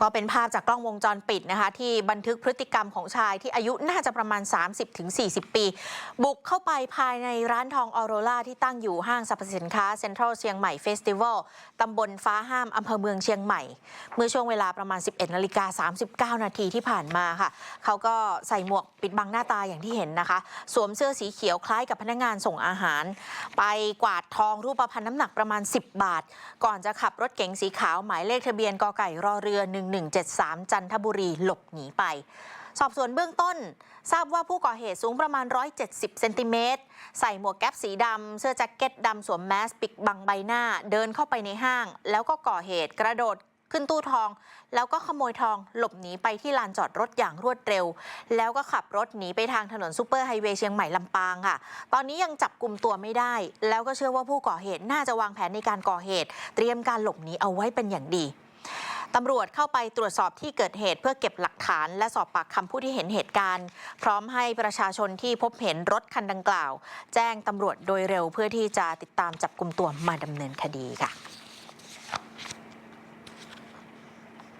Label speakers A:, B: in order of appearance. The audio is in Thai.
A: ก็เป็นภาพจากกล้องวงจรปิดนะคะ ที่บันทึกพฤติกรรมของชายที่อายุน่าจะประมาณ 30-40 ปี บุกเข้าไปภายในร้านทองออโรราที่ตั้งอยู่ห้างสรรพสินค้าเซ็นทรัลเชียงใหม่เฟสติวัลตำบลฟ้าห้ามอำเภอเมืองเชียงใหม่ เมื่อช่วงเวลาประมาณ 11นาฬิกา39 นาทีที่ผ่านมาค่ะ เขาก็ใส่หมวกปิดบังหน้าตาอย่างที่เห็นนะคะ สวมเสื้อสีเขียวคล้ายกับพนักงานส่งอาหาร ไปกวาดทองรูปพรรณน้ำหนักประมาณ 10 บาท ก่อนจะขับรถเก๋งสีขาวหมายเลขทะเบียนกไก่รอเรือ1173 จันทบุรีหลบหนีไป สอบสวนเบื้องต้น ทราบว่าผู้ก่อเหตุสูงประมาณ 170 เซนติเมตร ใส่หมวกแก๊ปสีดำ เสื้อแจ็คเก็ตดำสวมแมสปิดบังใบหน้า เดินเข้าไปในห้าง แล้วก็ก่อเหตุกระโดดขึ้นตู้ทอง แล้วก็ขโมยทองหลบหนีไปที่ลานจอดรถอย่างรวดเร็ว แล้วก็ขับรถหนีไปทางถนนซูเปอร์ไฮเวย์เชียงใหม่ลำปางค่ะ ตอนนี้ยังจับกลุ่มตัวไม่ได้ แล้วก็เชื่อว่าผู้ก่อเหตุน่าจะวางแผนในการก่อเหตุ เตรียมการหลบหนีเอาไว้เป็นอย่างดี ตำรวจเข้าไปตรวจสอบที่เกิดเหตุเพื่อเก็บหลักฐาน และสอบปากคำผู้ที่เห็นเหตุการณ์ พร้อมให้ประชาชนที่พบเห็นรถคันดังกล่าว แจ้งตำรวจโดยเร็วเพื่อที่จะติดตามจับกลุ่มตัวมาดำเนินคดีค่ะ